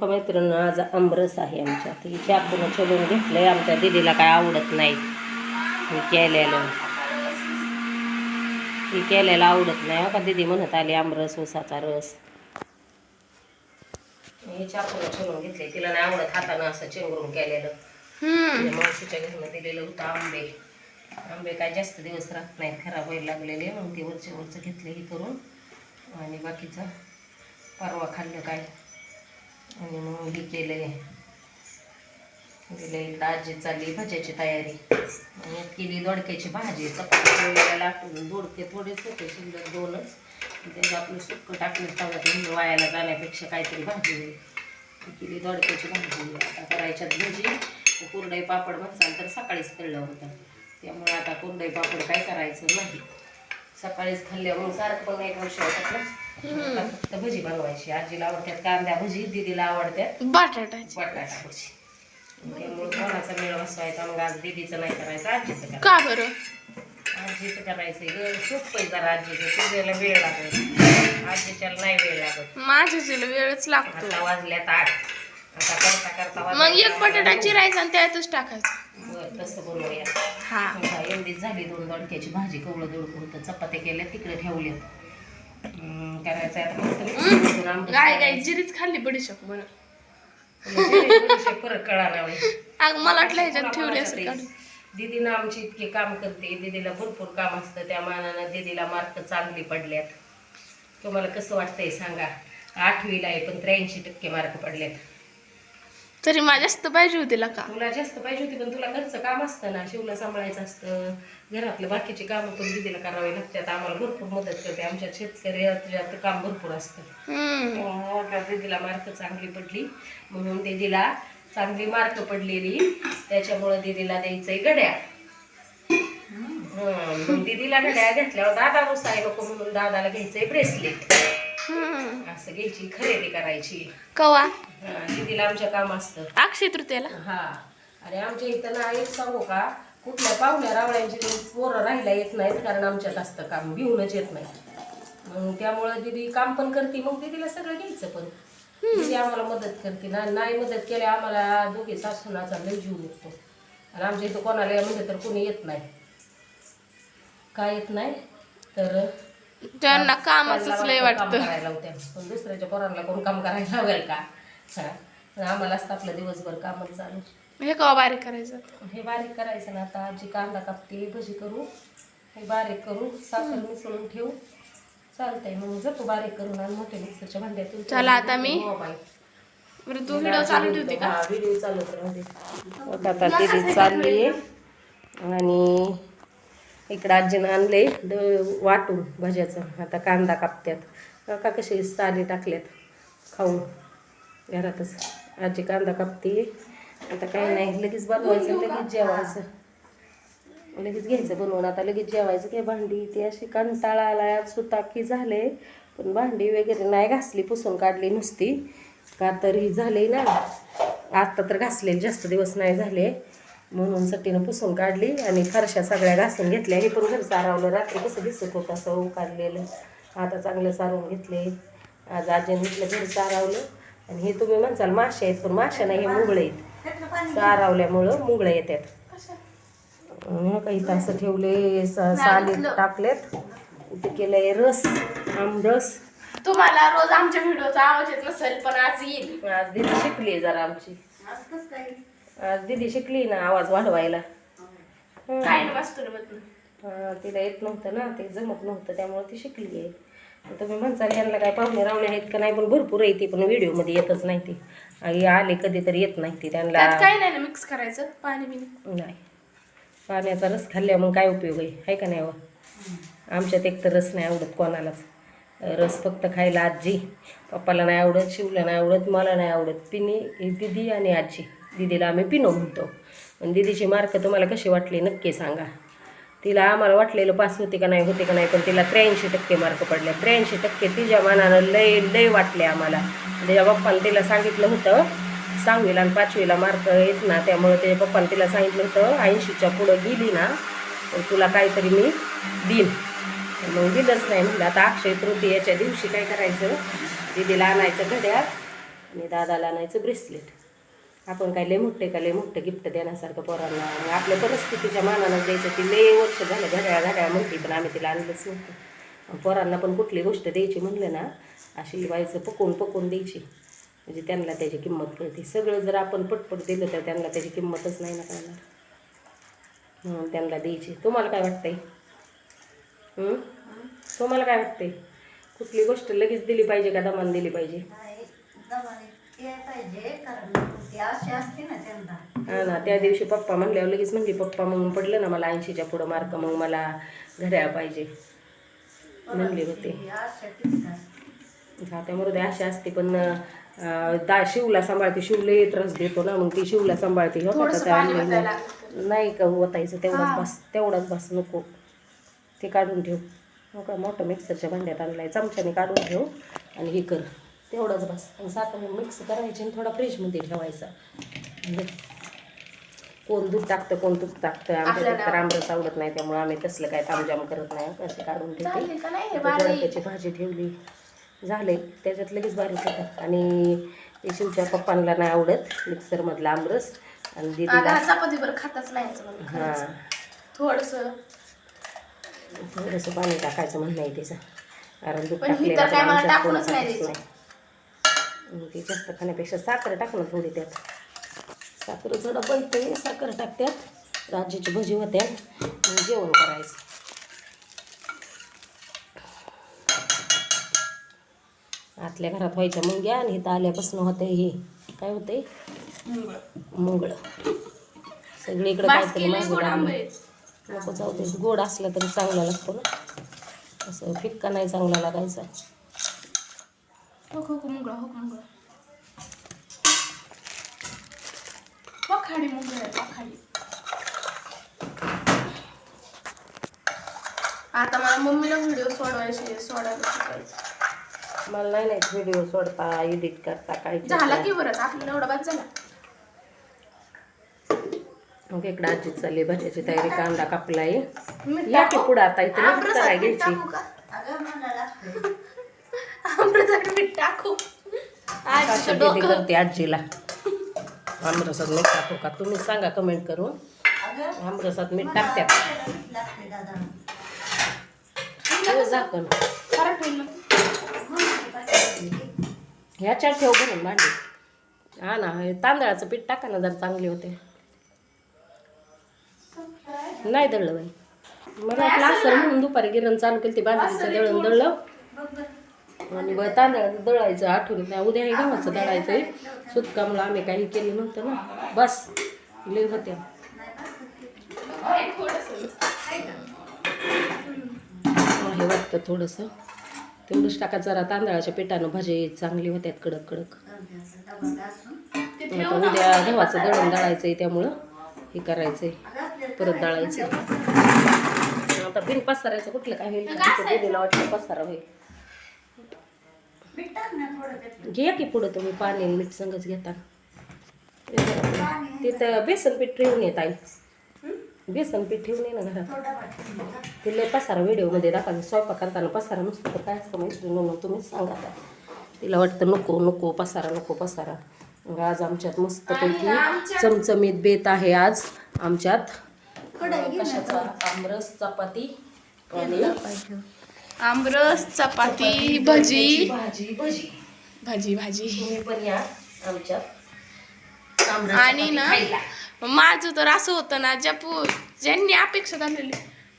का मैत्रिणी आज आमरस आहे आमच्या. ती चाकून छलून घेतलंय. आमच्या दिदीला काय आवडत नाही. मी केलेलं. ती केलेलं आवडत नाही. हो का दिदी म्हणत आली आमरस उसाचा रस. हे चाकून छलून घेतले तिला नाही आवडत हातानं असं चेंगरून केलेलं. मावशीच्या घरनं दिलेलं होतं आंबे. आंबे काय जास्त दिवस राहत नाहीत. खराब व्हायला लागलेले. मग ते वरचे वरचं घेतलं हे करून. आणि बाकीचं परवा खाल्लं काय? आणि मग हे केलं दिलं इकडं आजी चालली भाज्याची तयारी. आणि केली दोडक्याची भाजी. चपाती लाटून दोडके थोडेच होते शिल्लक दोनच. त्याचं आपलं सुक्क टाकलं तव्यात वायाला जाण्यापेक्षा काहीतरी भाजी होईल केली दोडक्याची भाजी. आता करायच्यात भजी. कुरडई पापड म्हणसाल तर सकाळीच कळलं होतं. त्यामुळे आता कुरडई पापड काय करायचं नाही सकाळीच खाल्ल्यामुळे सारखं पण नाही खाऊ शकत ना. फक्त भजी बनवायची. आजीला आवडतात कांद्या भजी दिदीला आवडतात बटाट्याची. बटाटा भजी. त्यामुळे कोणाचा मेळ बसवायचा मग आज दिदीचं नाही करायचं आजीचं करायचं. का बरं? आजीचं करायचं ग. सोपं जरा आजीचं तुझ्याला वेळ लागत. आजीच्याला नाही वेळ लागत. माझ्या वेळच लागतो. आता वाजल्यात आठ. आता करता करता मग एक बटाटा चिरायचा आणि त्यातच टाकायचं. बरं, तसं बनवूया. हा. एवढीच झाली दोन दोडक्याची भाजी. कवळं दोडकं होतं. चपात्या केल्या तिकडे ठेवल्यात. हम्म, करायचं आहे गाय गाय करायचं. जिरीच खाल्ली बडीशोप म्हणून फरक कळाला बाई. अग मला वाटलं ह्याच्यात ठेवली असं कोणासाठी? काढून दीदीनं आमची इतके काम करते दीदीला भरपूर काम असतं त्या मानानं दीदीला मार्क चांगली पडल्यात तुम्हाला कसं वाटतंय सांगा आठवीला आहे पण त्र्याऐंशी टक्के मार्क पडल्यात तरी माझ्या जास्त पाहिजे होती का तुला जास्त पाहिजे होती पण तुला घरचं काम असतं ना शिवला सांभाळायचं असतं. घरातले बाकीची कामं पण दीदीला करावी लागतात आम्हाला भरपूर मदत करते. आमच्या शेतकऱ्यात काम भरपूर असतं. दीदीला मार्क चांगली पडली. म्हणून दीदीला चांगली मार्क पडलेली. त्याच्यामुळं दीदीला द्यायचंय गड्या दीदीला घड्याळ घेतल्यावर दादा रुसाय नको म्हणून दादाला घ्यायचंय ब्रेसलेट असं घ्यायची खरेदी करायची. कवा? दीदीला आमच्या काम असतं. अक्षय तृतीयेला? हा. आणि आमच्या इथं ना एक सांगू का? कुठल्या पाहुण्या रावळ्यांची पोरं राहायला येत नाहीत कारण आमच्यात असतं काम घेऊनच येत नाही मग त्यामुळं दीदी काम पण करते मग दीदीला सगळं घ्यायचं पण. दीदी आम्हाला मदत करते ना नाही मदत केली आम्हाला दोघे सासूनाचा लय जीव निघतो. आणि आमच्या इथं कोणाला म्हणजे तर कोणी येत नाही. काय येत नाही? तर त्यांना कामच त्यांना लय वाटतं करायला पण दुसऱ्याच्या पोरांना कोण काम करायला लावेल का? हा. पण आम्हाला असतं आपलं दिवसभर कामच चालू. हे कवा बारीक करायचं? हे बारीक करायचं ना आता. आजी कांदा कापते भजी करू. हे बारीक करू. साखर मिसळून ठेवू. चालतंय. मग जातो बारीक करून आणि मोठ्या मिक्सरच्या भांड्यातून. चला आता मी- बरं तू व्हिडिओ चालू ठेवते का? हा व्हिडिओ चालू कर आता दीदी चालली आणि इकडं आजीनं आणले द वाटून भज्याचं. आता कांदा कापत्यात. का कसे साली टाकल्यात खाऊन. घरातच. आजी कांदा कापते. आता काही नाही लगेच बनवायचं लगेच जेवायचं. लगेच घ्यायचं बनवून. आता लगेच जेवायचं काय भांडी ती अशी कंटाळा आला सुताकी झाले. पण भांडी वगैरे नाही घासली पुसून काढली नुसती. का तर ही झाली ना. आता तर घासलेली जास्त दिवस नाही झाले. म्हणून सटीनं पुसून काढली आणि फरशा सगळ्या घासून घेतल्या. हे पण घर सारवलं. रात्री कसं दिसत होतं असं उकारलेलं आता चांगलं सारवून घेतले. आज आजीने इथलं घर सारवलं. आणि हे तुम्ही म्हणसाल मासे आहेत पण मासे नाही हे मुंगळे आहेत. सारवल्यामुळं मुंगळे येतात. हं, काही असं ठेवले साली टाकलेत. इथे केलंय रस आमरस. तुम्हाला रोज आमच्या व्हिडिओचा आवाज येत नसेल पण आज येईल. आज दिदी शिकली जरा आमची. आज दिदी शिकली ना आवाज वाढवायला. हं. काय. हा, तिला येत नव्हतं ना ते जमत नव्हतं त्यामुळे ती शिकली आहे तुम्ही म्हणसाल यांना काय पाहुणे रावले आहेत का नाही पण भरपूर येते पण व्हिडिओमध्ये येतच नाही ती. आई आले कधीतरी येत नाही ती त्यांना. काही नाही ना मिक्स करायचं पाणी बिनी नाही. पाण्याचा रस खाल्ल्या मग काय उपयोग आहे? आहे का नाही व आमच्यात एक तर रस नाही आवडत कोणालाच. रस फक्त खायला आजी. पप्पाला नाही आवडत शिवला नाही आवडत मला नाही आवडत. पिनी ही दिदी आणि आजी. दिदीला आम्ही पिनो म्हणतो. पण दिदीची मार्क तुम्हाला कशी वाटली नक्की सांगा. तिला आम्हाला वाटलेलं पास होते का नाही होते का नाही पण तिला त्र्याऐंशी टक्के मार्क पडले. त्र्याऐंशी टक्के तिच्या मानानं लय लय वाटले आम्हाला. त्याच्या पप्पानं तिला सांगितलं होतं सहावीला आणि पाचवीला मार्क येत ना त्यामुळे त्याच्या पप्पानं तिला सांगितलं होतं ऐंशीच्या पुढं गेली ना तर तुला काहीतरी मी देईन. मग दिलंच नाही म्हटलं आता अक्षय तृतीयाच्या दिवशी काय करायचं? दिदीला आणायचं घड्याळ आणि दादाला आणायचं ब्रेसलेट आपण काय लय मोठे का लय मोठं गिफ्ट देण्यासारखं पोरांना. आणि आपल्या परिस्थितीच्या मानानं द्यायचं ती लय वर्ष झालं घड्याळ घड्याळ म्हणते पण आम्ही तिला आणलंच नव्हतं. पोरांना पण कुठली गोष्ट द्यायची म्हणलं ना अशी व्हायचं पकवून पकवून द्यायची. म्हणजे त्यांना त्याची किंमत कळते. सगळं जर आपण पटपट दिलं तर त्यांना त्याची किंमतच नाही ना कळणार. म्हणून त्यांना द्यायची. तुम्हाला काय वाटतंय? तुम्हाला काय वाटतंय? कुठली गोष्ट लगेच दिली पाहिजे का दमान दिली पाहिजे? हा ना त्या दिवशी पप्पा म्हणल्यावर लगेच म्हणली पप्पा मग पडलं ना मला ऐंशीच्या पुढं मार्क मग मला घड्याळ पाहिजे. म्हणले होते. हा त्यामुळे ते अशी असते पण दा शिवला सांभाळते शिवले त्रास देतो ना मग ती शिवला सांभाळते हो नाही. का ओतायचं तेवढाच बस तेवढाच बस नको. ते काढून ठेव. हो का मोठं मिक्सरच्या भांड्यात आणलाय चमच्याने काढून ठेव आणि हे कर. तेवढाच बस. आणि साखर मिक्स करायची आणि थोडा फ्रीजमध्ये ठेवायचा. म्हणजे कोण दूध टाकतं कोण दूध टाकतं आमच्या तर आमरस आवडत नाही त्यामुळे आम्ही तसलं काय तामजाम करत नाही. असे काढून ठेवते. हे भाजी ठेवली. झाले. त्याच्यात लगेच बारीक होतात आणि ते शिवच्या पप्पांना नाही आवडत मिक्सरमधला आमरस. आणि दीदीला खातच नाही हां. थोडस. थोडंसं पाणी टाकायचं म्हणणं आहे तिचं कारण दूध कोण नाही. ती जास्त खाण्यापेक्षा साखर टाक ना थोडी त्यात. साखर जरा बनते साखर टाकत्यात. राजाची भजी होत्या. आणि जेवण करायचं. आतल्या घरात व्हायच्या मुंग्या आणि इथं आल्यापासून होते हे. काय होते मुंगळ. सगळीकडे काहीतरी. नको जाऊ दे. गोड असला तरी चांगला लागतो ना. असं फिक्का नाही चांगला लागायचा. हो हो मुंगळा हो मुंगळा मुंगळा आता मला मम्मीला व्हिडिओ सोडवायचे सोडायला शिकायचं. मला नाही नाही व्हिडिओ सोडता एडिट करता काय झाला की बरं आपल्याला एवढा बाद झाला. मग इकडे आजी चालली भाज्याची तयारी कांदा कापलाय. या की? पुढं आता इथे घ्यायची टाकू का अगं मला लागते आमरसात मीठ टाकू आजीचं डोकं. करते आजीला. आमरसात मीठ टाकू का? तुम्ही सांगा कमेंट करून. आमरसात मीठ टाकत्यात हो, झाकण. ह्याच्यात ठेव भरून भांडी. हा ना तांदळाचं पीठ टाका ना जर चांगले होते. नाही दळलं बाई. मला असं म्हणून दुपारी गिरण चालू केली ती बाजरीचं दळण दळलं. आणि ब तांदळाचं दळायचं आठवण नाही उद्या हे गव्हाचं दळायचंय सुतकामुळं आम्ही काही केलं नव्हतं ना. बस लय होत्या. आहे. हे वाटतं थोडंसं. तेवढंच टाका जरा तांदळाच्या पिठानं भाजी चांगली होत्यात कडक कडक. उद्या गव्हाचं दळण दळायचंय त्यामुळं हे करायचंय. अगं आपल्याला परत दळायचं आता बिन पसारायचं कुठलं काय होईल? पसारा होईल. टाक ना थोडं त्यातलं. घ्या की पुढं तुम्ही पाणी आणि मीठ संगच घेता. तिथं बेसन पीठ ठेवून येत आई बेसन पीठ ठेवून ये ना घरात. थोडा. ते लय पसारा व्हिडिओमध्ये दाखवायचं स्वयंपाक करताना पसारा नसतो तर काय असतं माहिती म्हणून तुम्हीच सांगा आता. तिला वाटतं नको नको पसारा नको पसारा. मग आज आमच्यात मस्तपैकी चमचमीत बेत आहे आज. आमच्यात कशाचा? आमरस चपाती आणि आमरस चपाती भजी. भाजी भजी. भाजी भाजी. तुम्ही पण या आमच्यात आमरस आणि ना. माझं तर असं होतं ना ज्या पु ज्यांनी अपेक्षा धरलेली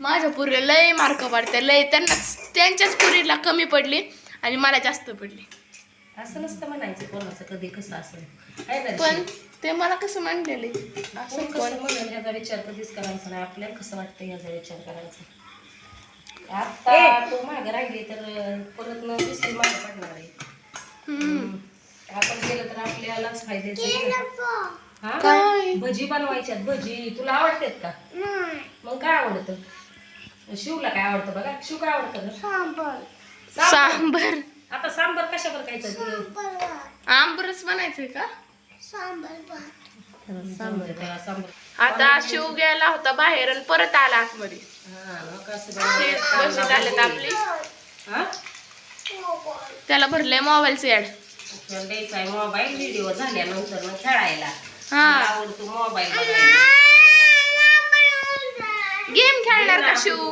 माझ्या पुरीला लय मार्क पडते लय त्यांना त्यांच्याच पुरीला कमी पडली आणि मला जास्त पडली. असं नसतं म्हणायचं कोणाचं कधी कसं ना पण? ते मला कसं म्हणलेले कोण असं कोण म्हणेल ह्याचा विचार कधीच करायचा नाही. आपल्याला कसं वाटतं ह्याचा विचार करायचा? आता तू मागे राहिली तर परत न दुसरी मागे पडणार आहे. आपण केलं तर आपल्यालाच फायद्याचं हा? भजी बनवायच्यात भजी. तुला आवडतात का? मग काय आवडतं? शिवला काय आवडतं बघा? शिव काय आवडतं? सांबर. सांबर. आता सांबर कशावर खायचं तुला? आंबरस बनायचंय का? सांबर आता शिव गेला होता बाहेर आणि परत आला आतमध्ये. हा आपली. हा? त्याला भरलंय मोबाईलचं ऍड. द्यायचा मोबाईल व्हिडिओ झाल्यानंतर मग खेळायला. हा. आवडतो मोबाईल गेम खेळणार का शिव?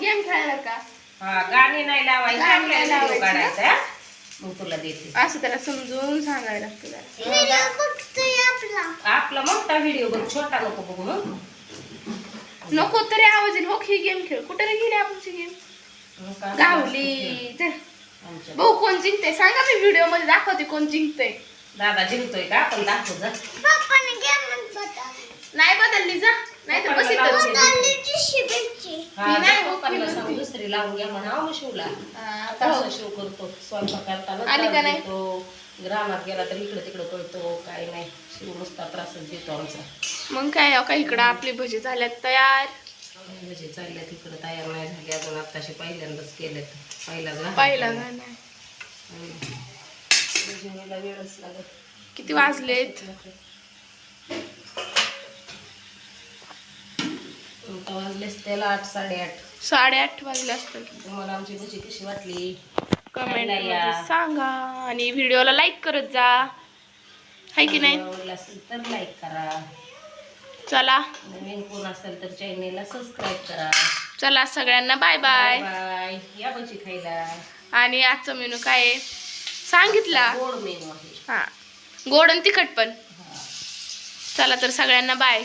गेम खेळणार का? हा गाणी नाही लावायची गाणी नाही आपल्याला व्हिडिओ लावायची ना? काढायचा? मग तुला देते. असं त्याला समजून सांगायला लागतं जरा. आपला. मोठा व्हिडिओ बघ छोटा नको बघू मग नको तरी आवाज येईल हो ही गेम खेळ. कुठे रे गेली आमची गेम गावली. भाऊ कोण जिंकते सांगा मी व्हिडिओमध्ये दाखवते कोण जिंकतंय. दादा जिंकतोय का? आपण दाखव जा. नाही बदलली जा. नाही तर बस पप्पाला इथं. हा, ती नाही जा बघ, पप्पाला ती सांग म्हणते. दुसरी लावून घ्या म्हणा शिवला. हा, शिव करतो. स्वयंपाक करताना आली का नाही? ग्रामात गेला तर इकडे तिकडे कळतो काय नाही. शिव नुसता त्रासच देतो आमचा. मग काय हो का इकडं आपली भजी झाल्यात तयार? म्हणजे चालल्या तिकडे तयार नाही झाले. अजून आत्ताशी पहिल्यांदाच केलेत पहिला घाल. पाहिला नाही हम्म. वेळच लागत. किती वाजलेत? आता वाजलेच त्याला आठ साडेआठ. साडेआठ वाजले असतील. तुम्हाला आमची भजी कशी वाटली? कमेंट सांगा आणि व्हिडिओला लाईक करत जा. हाय की नाही? आवडलं असेल तर लाईक करा. चला. नवीन कोण असेल तर चॅनेलला सबस्क्राईब करा. चला सगळ्यांना बाय बाय बाय या खायला. आणि आजचा मेनू काय आहे? सांगितला. गोड मेनू आहे. हा. गोड आणि तिखट पण. हा. चला तर सगळ्यांना बाय.